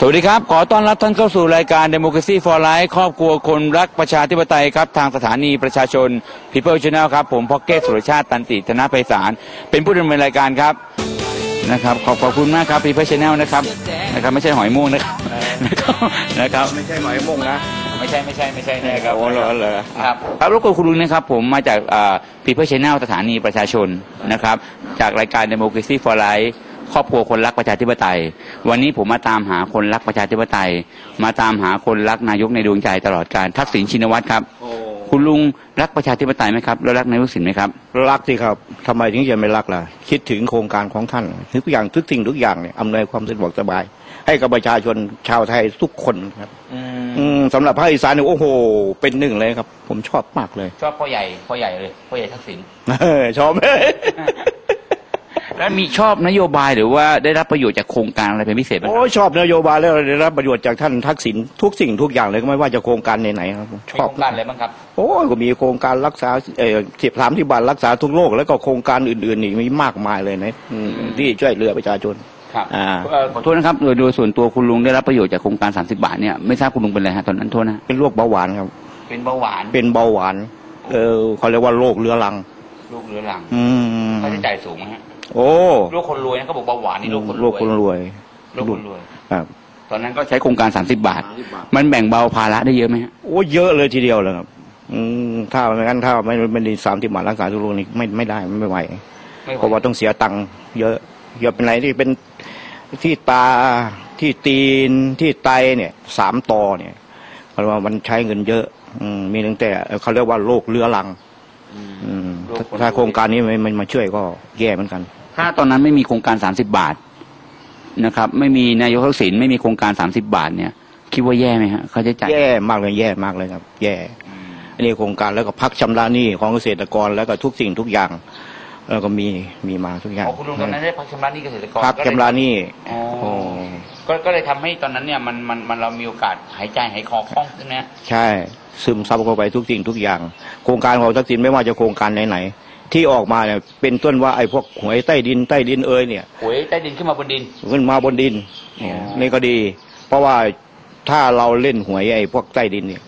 สวัสดีครับ ขอต้อนรับท่านเข้าสู่รายการ Democracy for Life ครอบครัวคนรักประชาธิปไตยครับ ทางสถานีประชาชน People Channel ครับ ผมพ็อกเก็ตสุรชาติตันติธนภัยสารเป็นผู้ดำเนินรายการครับนะครับขอบขอบคุณมากครับ People Channel นะครับนะครับ ไม่ใช่หอยม่วงนะครับนะครับนะครับไม่ใช่หมายมงนะไม่ใช่ไม่ใช่ไม่ใช่นะครับโอ้เหรอเหรอครับครับรบกวนคุณลุงนะครับ ผมมาจากพีเพิลชแนลสถานีประชาชนนะครับ จากรายการ Democracy for Life ครอบครัวคนรักประชาธิปไตย วันนี้ผมมาตามหาคนรักประชาธิปไตย มาตามหาคนรักนายกในดวงใจตลอดการทักษิณชินวัตรครับคุณลุงรักประชาธิปไตยไหมครับแล้วรักนายกทักษิณไหมครับรักสิครับทำไมถึงจะไม่รักล่ะ คิดถึงโครงการของท่านทุกอย่างทุกสิ่งทุกอย่างเนี่ยอำนวยความสะดวกสบาย ให้กับประชาชนชาวไทยทุกคนครับอืมสำหรับภาคอีสานเนี่ยโอ้โห เป็นหนึ่งเลยครับ ผมชอบมากเลย ชอบพ่อใหญ่พ่อใหญ่เลยพ่อใหญ่ทักษิณเออชอบ แล้วมีชอบนโยบายหรือว่าได้รับประโยชน์จากโครงการอะไรเป็นพิเศษไหมคโอ้รับชอบนโยบายแล้วได้รับประโยชน์จากท่านทักษิณทุกสิ่งทุกอย่างเลยก็ไม่ว่าจะโครงการไหนๆครับผมชมีอบโครงการอะไรบ้างครับโอ้ยก็มีโครงการรักษาเอ่อสิบสามที่บัตรรักษาทุกโรคแล้วก็โครงการอื่นๆอีกมีมากมายเลยนะอืมที่ช่วยเหลือประชาชนครับอ่าเอ่อขอโทษนะครับ โดยโดยส่วนตัวคุณลุงได้รับประโยชน์จากโครงการ 30 บาทเนี่ยไม่ทราบคุณลุงเป็นอะไรฮะตอนนั้นโทษนะเป็นโรคเบาหวานครับ เป็นเบาหวานเป็นเบาหวานเออเขาเรียกว่าโรคเรื้อรังโรคเรื้อรังอืมค่าใช้จ่ายสูงไหมฮะ โอ้โรคคนรวยนะเขาบอกเบาหวานนี่โรคคนรโรวยคคนรวยโรคคนรวยครับ ตอนนั้นก็ใช้โครงการ30บาท มันแบ่งเบาภาระได้เยอะไหมฮะโอ้เยอะเลยทีเดียวเลยครับอืมถ้าไม่งั้นถ้าไม่ไม่ได้สามที่บาทรักษาทุกโรคนี่ไม่ไม่ได้ไม่ไหวไม่ไหวเพราะว่าต้องเสียตังค์เยอะเยอะเป็นไรที่เป็นที่ตาที่ตีนที่ไตเนี่ยสามต่อเนี่ยเพราะว่ามันใช้เงินเยอะ อืมมีตั้งแต่เขาเรียกว่าโรคเรื้อรัง อืมถ้าถ้าโครงการนี้ไม่ไม่มาช่วยก็แย่เหมือนกัน ถ้าตอนนั้นไม่มีโครงการ30บาทนะครับ ไม่มีนายกทักษิณไม่มีโครงการ30บาทเนี่ย คิดว่าแย่ไหมฮะเขาใช้จ่ายแย่มากเลยแย่มากเลยครับ แย่อันนี้โครงการแล้วก็พักชำระหนี้ของเกษตรกรแล้วก็ทุกสิ่งทุกอย่าง แล้วก็มีมีมาทุกอย่างอ๋อคุณลุงตอนนั้นได้พักชำระหนี้เกษตรกรพักชำระหนี้อ๋อโอ้ก็ก็เลยทำให้ตอนนั้นเนี่ยมันมันมันเรามีโอกาสหายใจหายคอคล่องขึ้นนะใช่ ซึมซับเข้าไปทุกสิ่งทุกอย่าง โครงการของทักษิณไม่ว่าจะโครงการไหนๆ ที่ออกมาเนี่ยเป็นต้นว่าไอ้พวกหวยใต้ดินใต้ดินเอ้ยเนี่ยหวยใต้ดินขึ้นมาบนดินขึ้นมาบนดินเนี่ยอ๋อนี่ก็ดี เพราะว่าถ้าเราเล่นหวยไอ้พวกใต้ดินเนี่ย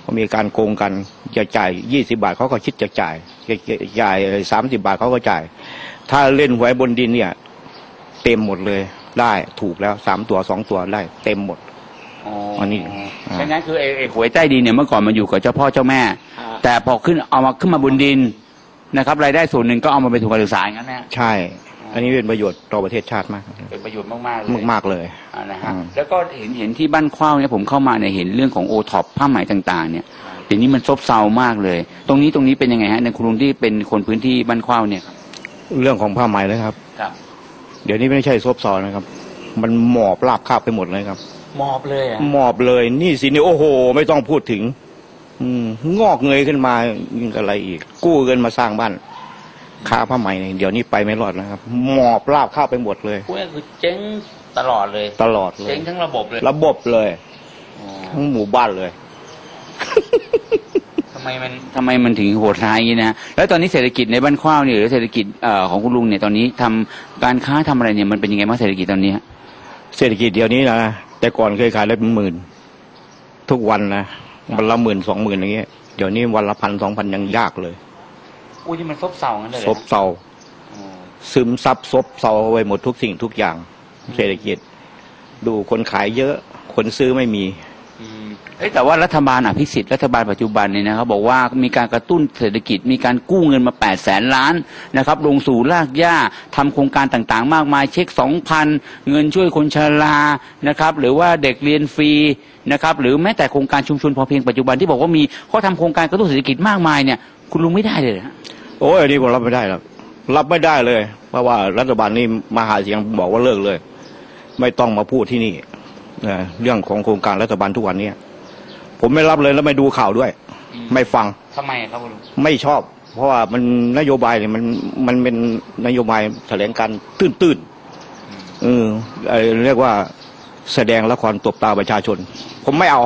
เขามีการโกงกันจะจ่ายยี่สิบาทเขาก็คิดจะจ่ายจะจะจ่ายสามสิบาทเขาก็จ่าย ถ้าเล่นหวยบนดินเนี่ย เต็มหมดเลยได้ถูกแล้วสามตัวสองตัวได้ เต็มหมดอันนี้อ่าฉะนั้นคือไอ้ไอ้หวยใต้ดินเนี่ยเมื่อก่อนมันอยู่กับเจ้าพ่อเจ้าแม่อ่าแต่พอขึ้นเอามาขึ้นมาบนดิน นะครับรายได้ส่วนหนึ่งก็เอามาเป็นทุนการศึกษาอย่างนั้นนะใช่ อันนี้เป็นประโยชน์ต่อประเทศชาติมาก เป็นประโยชน์มากๆเลยมากมากๆเลยอ่านะฮะอืมแล้วก็เห็นเห็นที่บ้านเข้าวเนี่ยผมเข้ามาเนี่ยเห็นเรื่องของโอท็อปผ้าไหมต่าง ๆ เนี่ยเดี๋ยวนี้มันซบเซามากเลย ตรงนี้ตรงนี้เป็นยังไงฮะในคุณลุงที่เป็นคนพื้นที่บ้านเข้าวเนี่ยครับเรื่องของผ้าไหมเลยครับครับ เดี๋ยวนี้ไม่ใช่ซบเซานะครับ มันหมอบราบคาบไปหมดเลยครับมอบเลยอะหมอบเลยนี่สินี่โอ้โห ไม่ต้องพูดถึง อืม งอกเงยขึ้นมายิ่งอะไรอีก กู้เงินมาสร้างบ้านค่าผ้าไหมเนี่ยเดี๋ยวนี้ไปไม่รอดแล้วครับ หมอบราบคาบไปหมดเลยพวกนี้คือเจ๊งตลอดเลย ตลอดเลเจ๊ยงทั้งระบบเลย ระบบเลยอ๋อทั้งหมู่บ้านเลยทำไมมันทำไมมันถึงโหดร้ายอย่างนี้นะแล้วตอนนี้เศรษฐกิจในบ้านข้าวเนี่ยหรือเศรษฐกิจเอ่อของคุณลุงเนี่ยตอนนี้ทำการค้าทำอะไรเนี่ยมันเป็นยังไงบ้างเศรษฐกิจตอนนี้ฮะเศรษฐกิจเดี๋ยวนี้นะแต่ก่อนเคยขายได้เป็นหมื่น ทุกวันนะ วันละหมื่นสองหมื่นอย่างเงี้ยเดี๋ยวนี้วันละพันสองพันยังยากเลยอุ้ยที่มันซบเซางั้นเลยเหซรอบเซาอ๋อซึมซับซบเซาไว้หมดทุกสิ่งทุกอย่าง เศรษฐกิจ ดูคนขายเยอะ คนซื้อไม่มีอืม เอ้แต่ว่ารัฐบาลอภิสิทธิ์รัฐบาลปัจจุบันเนี่ยนะครับบอกว่ามีการกระตุ้นเศรษฐกิจมีการกู้เงินมา8ปดแสนล้านนะครับลงสู่รากหญ้าทำโครงการต่างๆ มากมายเช็คสองพันเงินช่วยคนชรานะครับหรือว่าเด็กเรียนฟรีนะครับหรือแม้แต่โครงการชุมชนพอเพียงปัจจุบันที่บอกว่ามีเขาทำโครงการกระตุ้นเศรษฐกิจมากมายเนี่ยคุณลุงไม่ได้เลยเหรอฮะโอ้ยอันนี้ผมรับไม่ได้หรอกรับไม่ได้เลย เพราะว่ารัฐบาลนี้มาหาเสียงบอกว่าเลิกเลย ไม่ต้องมาพูดที่นี่ เรื่องของโครงการรัฐบาลทุกวันเนี้ยผมไม่รับเลยแล้วไม่ดูข่าวด้วย ไม่ฟังทำไมครับคุณลุงไม่ชอบ เพราะว่ามันนโยบายเนี่ยมันมันเป็นนโยบายแถลงการตื้นตื้นๆเออเอ่อเรียกว่าแสดงละครตบตาประชาชน ผมไม่เอา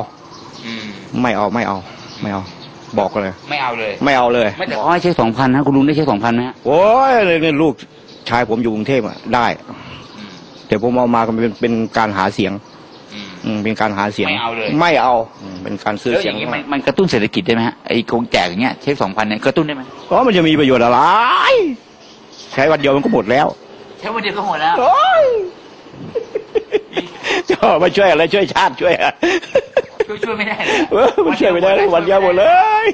อืมไม่เอาไม่เอา ไม่เอา บอกเลย ไม่เอาเลย ไม่เอาเลยไม่แต่เขาให้เช็คสองพันนะคุณลุงได้เช็คสองพันไหมฮะโอ้ยเนี่ยลูกชายผมอยู่กรุงเทพอะได้อืมแต่ผมเอามาก็เป็นเป็นการหาเสียง อืมอืมเป็นการหาเสียง ไม่เอาเลย ไม่เอาอืมเป็นการซื้อแล้วอเสียงย่างนี้มันมันกระตุ้นเศรษฐกิจได้ไหมฮะไอ้โครงแจกอย่างเงี้ยเช็คสองพันเนี่ยกระตุ้นได้ไหมเพราะมันจะมีประโยชน์อะไร ใช้วันเดียวมันก็หมดแล้วใช้วันเดียวก็หมดแล้ว โอ้ยจะมาช่วยอะไรช่วยชาติช่วยอะช่วยช่วยไม่ได้เลยเออมันช่วยไม่ได้เลยวันเดียวหมดเลย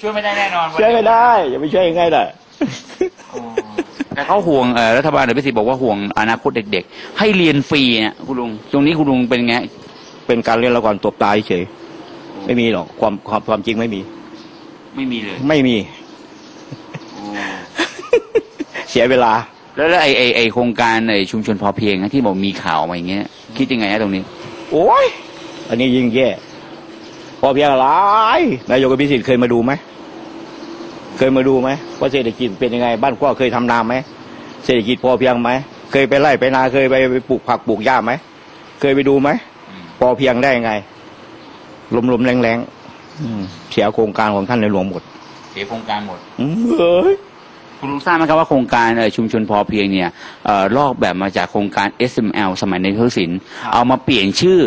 ช่วยไม่ได้แน่นอนวันช่วยเดีไม่ได้อย่าไปช่วยยังไงล่ะ โอ้แต่เขาห่วงเอ่อรัฐบาลเดชพิสิทธิ์บอกว่าห่วงอนาคตเด็ก ๆ ให้เรียนฟรีเนี่ยคุณลุงตรงนี้คุณลุงเป็นไง เป็นการเล่นละครตบตายเฉยไม่มีหรอกความความความจริงไม่มี ไม่มีเลย ไม่มีโอ้เสียเวลา แล้วแล้วไอ้ไอ้ไอ้โครงการไอ้ชุมชนพอเพียงนะที่บอกมีข่าวมาอย่างเงี้ย คิดยังไงฮะตรงนี้ โอ้ยอันนี้ยิ่งแย่พอเพียงอะไรนายกอภิสิทธิ์เคยมาดูไหมเคยมาดูไหมว่าเศรษฐกิจเป็นยังไง บ้านกว้าเคยทำนาไหมเศรษฐกิจพอเพียงไหมเคยไปไร่ไปนาเคยไปไปปลูกผักปลูกหญ้าไหมเคยไปดูไหม พอเพียงได้ยังไงลมลมแรงแรงๆอืมเสียโครงการของท่านในหลวงหมด เสียโครงการหมดอืมเอ้ยคุณลุงทราบไหมครับว่าโครงการเอ่อชุมชนพอเพียงเนี่ยเอ่อลอกแบบมาจากโครงการ SML สมัยในทศิลป์เอามาเปลี่ยนชื่อ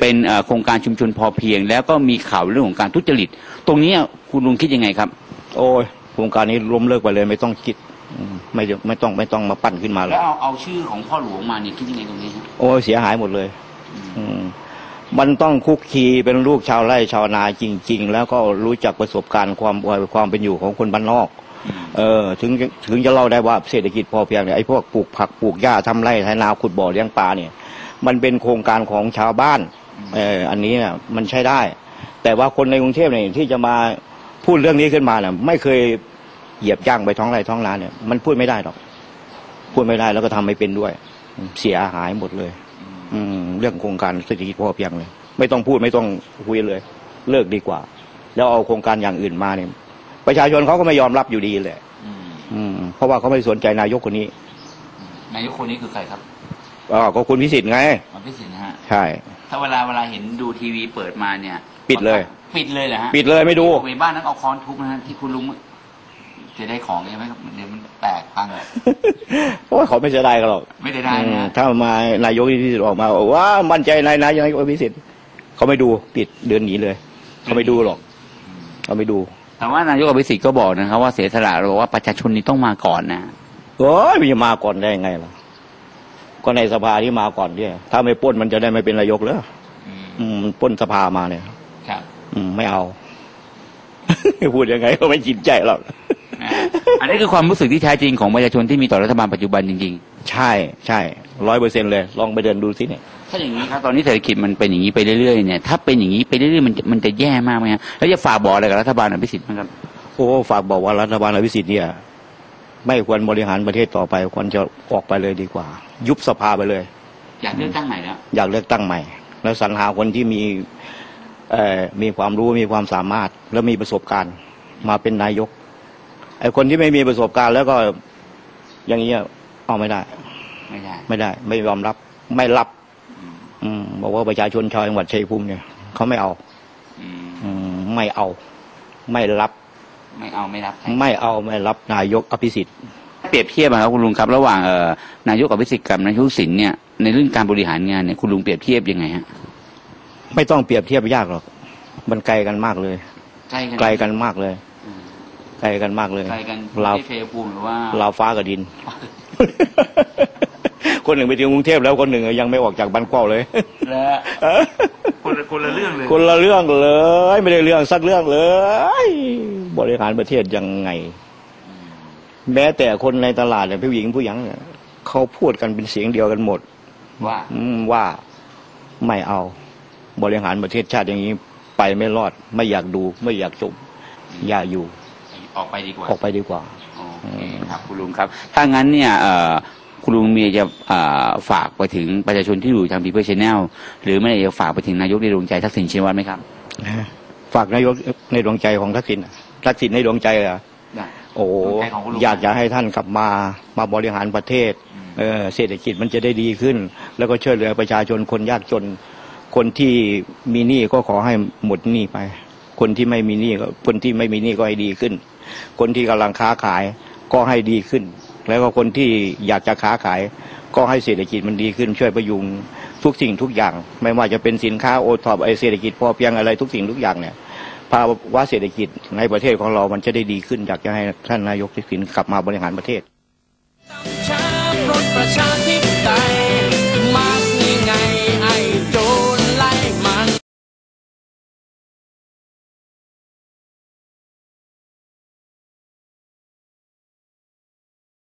เป็นเอ่อโครงการชุมชนพอเพียง แล้วก็มีข่าวเรื่องของการทุจริต ตรงนี้คุณลุงคิดยังไงครับ โอ้ยโครงการนี้ล้มเลิกไปเลยไม่ต้องคิดอืมไม่ไม่ต้องไม่ต้องมาปั้นขึ้นมาเลแล้ยวเอาเอาชื่อของพ่อหลวงมาเนี่ยคิดยังไงตรงนี้ฮะโอ้ยเสียหายหมดเลยอื มมันต้องคุกคีเป็นลูกชาวไร่ชาวนาจริง ๆ แล้วก็รู้จักประสบการณ์ความความเป็นอยู่ของคนบ้านนอกอืมเออถึงถึงจะเล่าได้ว่าเศรษฐกิจพอเพียงเนี่ยไอ้พวกปลูกผักปลูกหญ้าทำไร่ไถนาขุดบ่อเลี้ยงปลาเนี่ย มันเป็นโครงการของชาวบ้านเอออันนี้เนี่ยมันใช้ได้ แต่ว่าคนในกรุงเทพเนี่ยที่จะมาพูดเรื่องนี้ขึ้นมาเนี่ยไม่เคยเหยียบย่างไปท้องไร่ท้องนาเนี่ยมันพูดไม่ได้หรอก พูดไม่ได้แล้วก็ทำไม่เป็นด้วย เสียหายหมดเลย อืม เรื่องโครงการเศรษฐกิจพอเพียงเลย ไม่ต้องพูดไม่ต้องคุยเลย เลิกดีกว่า แล้วเอาโครงการอย่างอื่นมาเนี่ย ประชาชนเขาก็ไม่ยอมรับอยู่ดีเลยอืมอืม เพราะว่าเขาไม่สนใจนายกคนนี้ นายกคนนี้คือใครครับอ๋อก็คุณพิสิทธิ์ไงมันพิสิทธิ์นะฮะใช่ ถ้าเวลาเวลาเห็นดูทีวีเปิดมาเนี่ย ปิดเลย ปิดเลยเหรอฮะปิดเลยไม่ดูไปบ้านนั้นเอาค้อนทุบนะฮะที่คุณลุงจะได้ของใช่ไหมครับเดี๋ยวมัน แตกพังโอ้ยเขาไม่จะได้กันหรอกไม่ได้ได้อืนะมฮะถ้ามานายกพิสิทธิ์ออกมาบอกว่า มั่นใจนายนายนายกพิสิทธิ์เขาไม่ดูปิดเดินหนีเลย เขาไม่ดูหรอกเขาไม่ดู แต่ว่านายกอภิสิทธิ์ก็บอกนะครับว่าเสียสละเราบอกว่าประชาชนนี่ต้องมาก่อนนะโอ้ยมันจะมาก่อนได้ยังไงล่ะก็ในสภาที่มาก่อนเนี่ยถ้าไม่ปล้นมันจะได้ไม่เป็นนายกเลยอืมอืมมันปล้นสภามาเนี่ย ครับ อืมไม่เอาพูดยังไงก็ไม่จินใจหรอกนะฮะ อันนี้คือความรู้สึกที่แท้จริงของประชาชนที่มีต่อรัฐบาลปัจจุบันจริงใช่ใช่ร้อยเปอร์เซ็นเลย ลองไปเดินดูสิเนี่ยๆถ้าอย่างนี้ครับตอนนี้เศรษฐกิจมันเป็นอย่างนี้ไปเรื่อยๆเนี่ยถ้าเป็นอย่างนี้ไปเรื่อยๆมันจะมันจะแย่มากไหมฮะแล้วจะฝากบอกอะไรกับรัฐบาลอภิสิทธิ์บ้างครับโอ้ฝากบอกว่ารัฐบาลอภิสิทธิ์เนี่ย ไม่ควรบริหารประเทศต่อไปควรจะออกไปเลยดีกว่า ยุบสภาไปเลย อยากเลือกตั้งใหม่แล้วอยากเลือกตั้งใหม่ แล้วสรรหาคนที่มีเอ่อมีความรู้มีความสามารถแล้วมีประสบการณ์ มาเป็นนายก ไอ้คนที่ไม่มีประสบการณ์แล้วก็อย่างนี้ยเอาไม่ได้ ไม่ได้ ไม่ได้ ไม่ยอมรับ ไม่รับอืมอืมบอกว่าประชาชนชาวจังหวัดชัยภูมิเนี่ยเขาไม่เอา อืมอืมไม่เอา ไม่รับ ไม่เอาไม่รับใครไม่เอาไม่รับนายกอภิสิทธิ์เปรียบเทียบอะครับคุณลุงครับ ระหว่างเอ่อนายกอภิสิทธิ์กับนายกสินเนี่ยในเรื่องการบริหารงานเนี่ยคุณลุงเปรียบเทียบยังไงฮะไม่ต้องเปรียบเทียบยากหรอกมันไกลกันมากเลยใกล้กันไกลกันมากเลยอืม ไกลกันมากเลยไกลกันเราที่เทภูมิหรือว่าเราวฟ้ากับดิน คนหนึ่งไปถึงกรุงเทพแล้วคนหนึ่งยังไม่ออกจากบ้านเก้าเลยและคนละคนละเรื่องเลยคนละเรื่องเลย ไม่ได้เรื่องสักเรื่องเลย บริหารประเทศยังไง แม้แต่คนในตลาดเนี่ยผู้หญิงผู้หญิงเนี่ยเขาพูดกันเป็นเสียงเดียวกันหมด ว่าอืมว่าไม่เอา บริหารประเทศชาติอย่างนี้ ไปไม่รอด ไม่อยากดู ไม่อยากจบอย่าอยู่ ออกไปดีกว่าออกไปดีกว่าโอเคครับคุณลุงครับ ถ้างั้นเนี่ยเอ่อคุณลุงมีจะเอ่อฝากไปถึงประชาชนที่อยู่ทางพีเพิร์ชแนลหรือไม่ได้จะฝากไปถึงนายกในดวงใจทักษิณชินวัตรไหมครับฝากนายกในดวงใจของทักษิณอะทักษิณในดวงใจเหรอะได้โอ้ดวงใจของคุณลุงอยากจะให้ท่านกลับมามาบริหารประเทศอืมเออเศรษฐกิจมันจะได้ดีขึ้น แล้วก็ช่วยเหลือประชาชนคนยากจน คนที่มีหนี้ก็ขอให้หมดหนี้ไป คนที่ไม่มีหนี้ก็คนที่ไม่มีหนี้ก็ให้ดีขึ้น คนที่กำลังค้าขายก็ให้ดีขึ้น แล้วก็คนที่อยากจะค้าขาย ก็ให้เศรษฐกิจมันดีขึ้น ช่วยประยุงทุกสิ่งทุกอย่าง ไม่ว่าจะเป็นสินค้าโอทอปไอเศรษฐกิจพอเพียงอะไรทุกสิ่งทุกอย่างเนี่ยภาวะเศรษฐกิจในประเทศของเรามันจะได้ดีขึ้น อยากจะให้ท่านนายกทักษิณกลับมาบริหารประเทศ